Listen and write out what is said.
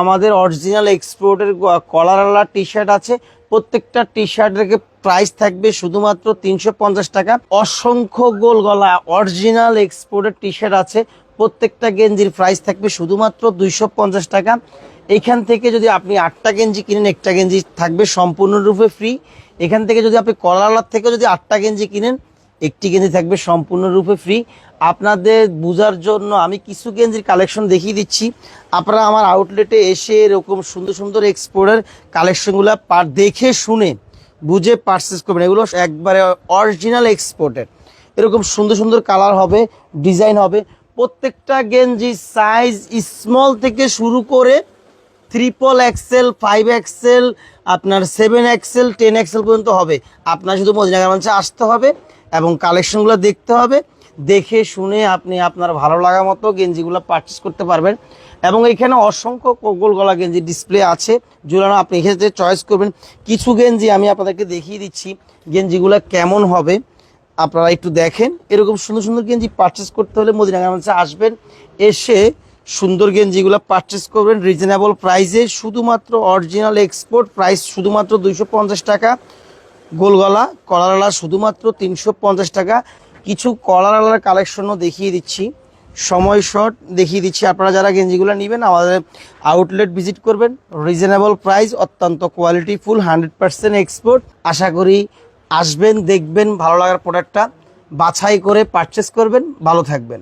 আমাদের অরিজিনাল এক্সপোর্টের কলারওয়ালা T shirt আছে। প্রত্যেকটা টি শার্টের প্রাইস থাকবে শুধুমাত্র তিনশো পঞ্চাশ টাকা। অসংখ্য গোল গলা অরিজিনাল এক্সপোর্টের টি শার্ট আছে। প্রত্যেকটা গেঞ্জির প্রাইস থাকবে শুধুমাত্র দুইশো পঞ্চাশ টাকা। এখান থেকে যদি আপনি আটটা গেঞ্জি কিনেন, একটা গেঞ্জি থাকবে সম্পূর্ণরূপে ফ্রি এখান থেকে যদি আপনি কলারওয়ালার থেকে যদি আটটা গেঞ্জি কিনেন একটি গেঞ্জি থাকবে সম্পূর্ণরূপে ফ্রি আপনাদের বোঝার জন্য আমি কিছু গেঞ্জির কালেকশন দেখিয়ে দিচ্ছি। আপনারা আমার আউটলেটে এসে এরকম সুন্দর সুন্দর এক্সপোর্টের কালেকশনগুলো পার দেখে শুনে বুঝে পারচেস করবেন। এগুলো একবারে অরিজিনাল এক্সপোর্টের এরকম সুন্দর সুন্দর কালার হবে ডিজাইন হবে। প্রত্যেকটা গেঞ্জি সাইজ স্মল থেকে শুরু করে ট্রিপল এক্সেল ফাইভ এক্সেল আপনার সেভেন এক্সেল টেন এক্সেল পর্যন্ত হবে। আপনার শুধু মদিনা গার্মেন্টসে আসতে হবে এবং কালেকশনগুলো দেখতে হবে। দেখে শুনে আপনি আপনার ভালো লাগা মতো গেঞ্জিগুলো পারচেস করতে পারবেন। এবং এখানে অসংখ্য গোল গলা গেঞ্জি ডিসপ্লে আছে। ঝুলানো আপনি এক্ষেত্রে চয়েস করবেন, কিছু গেঞ্জি আমি আপনাদেরকে দেখিয়ে দিচ্ছি গেঞ্জিগুলো কেমন হবে। আপনারা একটু দেখেন। এরকম সুন্দর সুন্দর গেঞ্জি পারচেস করতে হলে মদিনা গার্মেন্টসে আসবেন। এসে সুন্দর গেঞ্জিগুলো পারচেস করবেন রিজনেবল প্রাইসে শুধুমাত্র অরিজিনাল এক্সপোর্ট প্রাইস শুধুমাত্র দুইশো পঞ্চাশ টাকা। গোলগলা কলারওয়ালা শুধুমাত্র তিনশো পঞ্চাশ টাকা। কিছু কলারওয়ালার কালেকশনও দেখিয়ে দিচ্ছি। সময় শর্ট দেখিয়ে দিচ্ছি। আপনারা যারা গেঞ্জিগুলো নেবেন, আমাদের আউটলেট ভিজিট করবেন। রিজনেবল প্রাইস অত্যন্ত quality full hundred percent export আশা করি আসবেন, দেখবেন, ভালো লাগার প্রোডাক্টটা বাছাই করে পারচেস করবেন। ভালো থাকবেন।